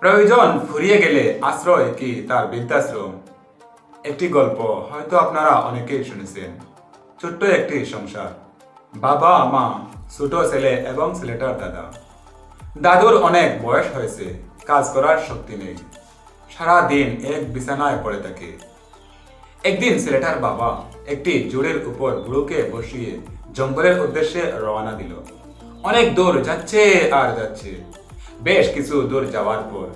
প্রয়োজন ফুরিয়ে গেলে আশ্রয় কি তার বৃদ্ধাশ্রম? একটি গল্প হয়তো আপনারা অনেকেই শুনেছেন। ছোট্ট একটি সংসার। বাবা, মা, ছোট ছেলে এবং ছেলেটার দাদা। দাদুর অনেক বয়স হয়েছে, কাজ করার শক্তি নেই। সারা দিন এক বিছানায় পড়ে থাকে। একদিন ছেলেটার বাবা একটি জোরের উপর বুড়োকে বসিয়ে জঙ্গলের উদ্দেশ্যে রওনা দিল। অনেক দূর যাচ্ছে আর যাচ্ছে। বেশ কিছু দূর যাওয়ার পর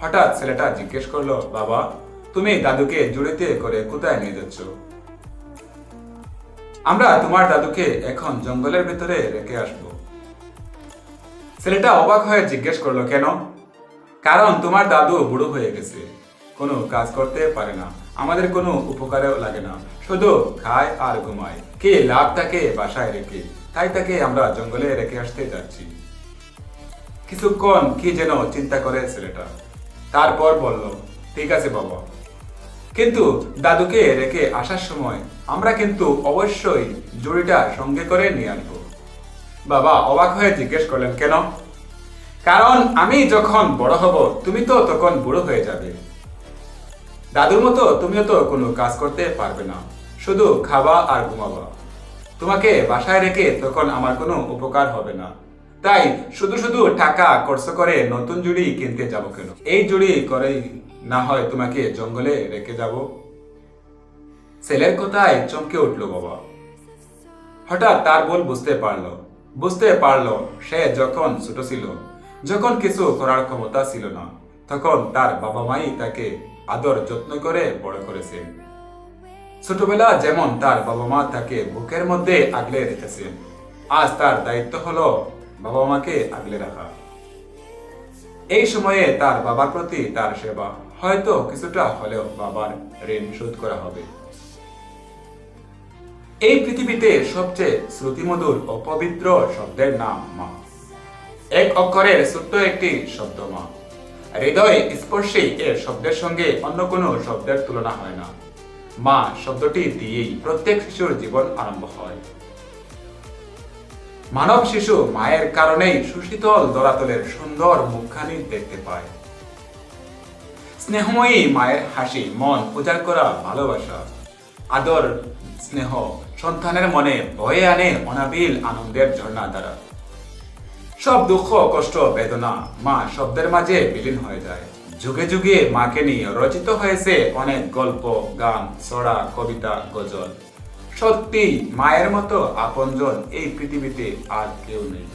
হঠাৎ ছেলেটা জিজ্ঞেস করল, বাবা, তুমি দাদুকে জুড়িতে করে কোথায় নিয়ে যাচ্ছ? আমরা তোমার দাদুকে এখন জঙ্গলের ভিতরে রেখে আসব। ছেলেটা অবাক হয়ে জিজ্ঞেস করল, কেন? কারণ তোমার দাদু বুড়ো হয়ে গেছে। কোনো কাজ করতে পারে না। আমাদের কোনো উপকারেও লাগে না। শুধু খায় আর ঘুমায়। কে লাভ তাকে বাসায় রেখে? তাই তাকে আমরা জঙ্গলে রেখে আসতে যাচ্ছি। কিছুক্ষণ কি যেন চিন্তা করে ছেলেটা। তারপর বলল, ঠিক আছে বাবা। কিন্তু দাদুকে রেখে আসার সময় আমরা কিন্তু অবশ্যই জুড়িটা সঙ্গে করে নিয়ে আসব। বাবা অবাক হয়ে জিজ্ঞেস করলেন, কেন? কারণ আমি যখন বড় হব, তুমি তো তখন বুড়ো হয়ে যাবে। দাদুর মতো তুমিও তো কোনো কাজ করতে পারবে না। শুধু খাওয়া আর ঘুমাবা। তোমাকে বাসায় রেখে তখন আমার কোনো উপকার হবে না। তাই শুধু শুধু টাকা খরচ করে নতুন জুড়ি কিনতে যাব কেন? এই জুড়ি করেই না হয় তোমাকে জঙ্গলে রেখে যাব। ছেলের কথায় চমকে উঠল বাবা। হঠাৎ তার ভুল বুঝতে পারল। বুঝতে পারল সে যখন ছোট ছিল, যখন কিছু করার ক্ষমতা ছিল না, তখন তার বাবা মাই তাকে আদর যত্ন করে বড় করেছেন ছোটবেলা যেমন তার বাবা মা তাকে বুকের মধ্যে আগলে রেখেছেন আজ তার দায়িত্ব হলো বাবা মাকে আগলে রাখা। এই সময়ে তার বাবার প্রতি তার সেবা, হয়তো কিছুটা হলেও বাবার ঋণ শোধ করা হবে। এই পৃথিবীতে সবচেয়ে শ্রুতিমধুর ও পবিত্র শব্দের নাম মা। এক অক্ষরের ছোট্ট একটি শব্দ মা। হৃদয় স্পর্শী এর শব্দের সঙ্গে অন্য কোনো শব্দের তুলনা হয় না। মা শব্দটি দিয়েই প্রত্যেক শিশুর জীবন আরম্ভ হয়। মানব শিশু মায়ের কারণেই সুশীতল দরাতলের সুন্দর মুখখানি দেখতে পায়। স্নেহময়ী মায়ের হাসি, মন উজাড় করা ভালোবাসা। আদর, স্নেহ সন্তানের মনে বয়ে আনে অনাবিল আনন্দের ঝর্ণা দ্বারা। সব দুঃখ, কষ্ট, বেদনা মা শব্দের মাঝে বিলীন হয়ে যায়। যুগে যুগে মাকে নিয়ে রচিত হয়েছে অনেক গল্প, গান, ছড়া, কবিতা, গজল। সত্যি, মায়ের মতো আপনজন এই পৃথিবীতে আর কেউ নেই।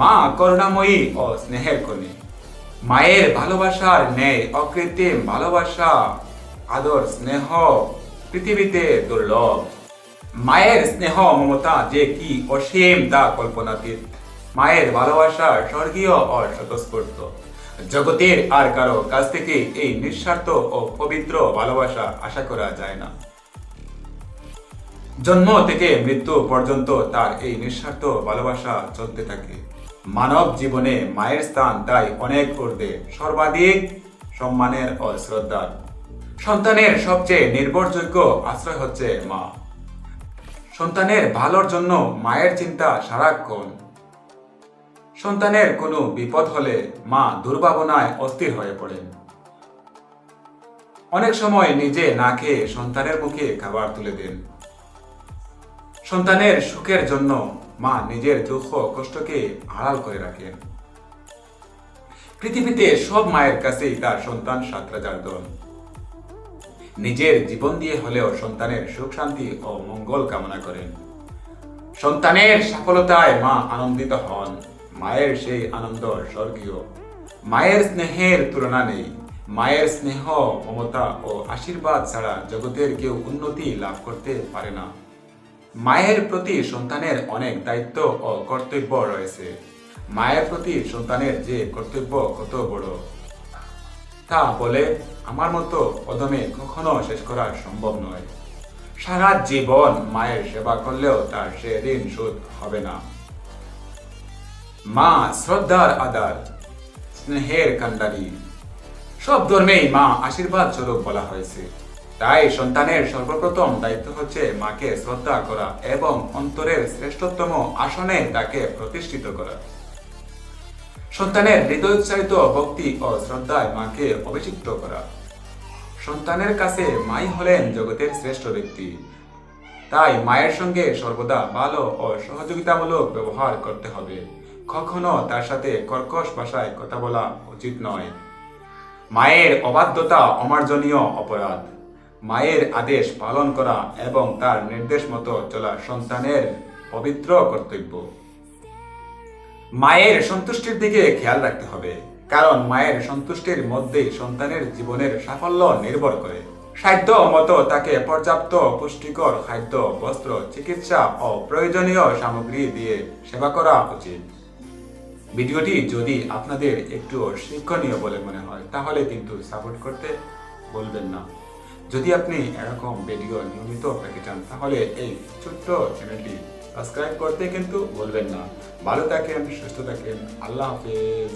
মা করুণাময়ী ও স্নেহের কনে মায়ের ভালোবাসার ন্যায়, অকৃত্রিম ভালোবাসা, আদর, স্নেহ পৃথিবীতে দুর্লভ। মায়ের স্নেহ মমতা যে কি অসীম তা কল্পনাতীত। মায়ের ভালোবাসা স্বর্গীয় ও স্বতঃস্ফূর্ত। জগতের আর কারও কাছ থেকে এই নিঃস্বার্থ ও পবিত্র ভালোবাসা আশা করা যায় না। জন্ম থেকে মৃত্যু পর্যন্ত তার এই নিঃস্বার্থ ভালোবাসা চলতে থাকে। মানব জীবনে মায়ের স্থান তাই অনেক ঊর্ধ্বে, সর্বাধিক সম্মানের ও শ্রদ্ধার। সন্তানের সবচেয়ে নির্ভরযোগ্য আশ্রয় হচ্ছে মা। সন্তানের ভালোর জন্য মায়ের চিন্তা সারাক্ষণ সন্তানের কোনো বিপদ হলে মা দুর্ভাবনায় অস্থির হয়ে পড়েন। অনেক সময় নিজে না খেয়ে সন্তানের মুখে খাবার তুলে দেন। সন্তানের সুখের জন্য মা নিজের দুঃখ কষ্টকে আড়াল করে রাখেন। পৃথিবীতে সব মায়ের কাছেই তার সন্তান সাতরাজার দল। নিজের জীবন দিয়ে হলেও সন্তানের সুখ, শান্তি ও মঙ্গল কামনা করেন। সন্তানের সফলতায় মা আনন্দিত হন। মায়ের সেই আনন্দ স্বর্গীয়। মায়ের স্নেহের তুলনা নেই। মায়ের স্নেহ, মমতা ও আশীর্বাদ ছাড়া জগতের কেউ উন্নতি লাভ করতে পারে না। মায়ের প্রতি সন্তানের অনেক দায়িত্ব ও কর্তব্য রয়েছে। মায়ের প্রতি সন্তানের যে কর্তব্য কত বড়, তা বলে আমার মতো অদমে কখনো শেষ করা সম্ভব নয়। সারা জীবন মায়ের সেবা করলেও তার সে ঋণ শোধ হবে না। মা শ্রদ্ধার আদার, স্নেহের কান্ডারি। সব ধর্মেই মা আশীর্বাদ স্বরূপ বলা হয়েছে। তাই সন্তানের সর্বপ্রথম দায়িত্ব হচ্ছে মাকে শ্রদ্ধা করা এবং অন্তরের শ্রেষ্ঠতম আসনে তাকে প্রতিষ্ঠিত করা। সন্তানের হৃদয়োচ্চারিত ভক্তি ও শ্রদ্ধায় মাকে অভিষিক্ত করা। সন্তানের কাছে মাই হলেন জগতের শ্রেষ্ঠ ব্যক্তি। তাই মায়ের সঙ্গে সর্বদা ভালো ও সহযোগিতামূলক ব্যবহার করতে হবে। কখনো তার সাথে কর্কশ ভাষায় কথা বলা উচিত নয়। মায়ের অবাধ্যতা অমার্জনীয় অপরাধ। মায়ের আদেশ পালন করা এবং তার নির্দেশ মতো চলা সন্তানের পবিত্র কর্তব্য। মায়ের সন্তুষ্টির দিকে খেয়াল রাখতে হবে, কারণ মায়ের সন্তুষ্টির মধ্যেই সন্তানের জীবনের সাফল্য নির্ভর করে। সাধ্য মতো তাকে পর্যাপ্ত পুষ্টিকর খাদ্য, বস্ত্র, চিকিৎসা ও প্রয়োজনীয় সামগ্রী দিয়ে সেবা করা উচিত। ভিডিওটি যদি আপনাদের একটু শিক্ষণীয় বলে মনে হয়, তাহলে কিন্তু সাপোর্ট করতে বলবেন না। যদি আপনি এরকম ভিডিও নিয়মিত পেতে চান তাহলে এই ছোট্ট চ্যানেলটি সাবস্ক্রাইব করতে কিন্তু বলবেন না। ভালো থাকেন, সুস্থ থাকেন। আল্লাহ হাফেজ।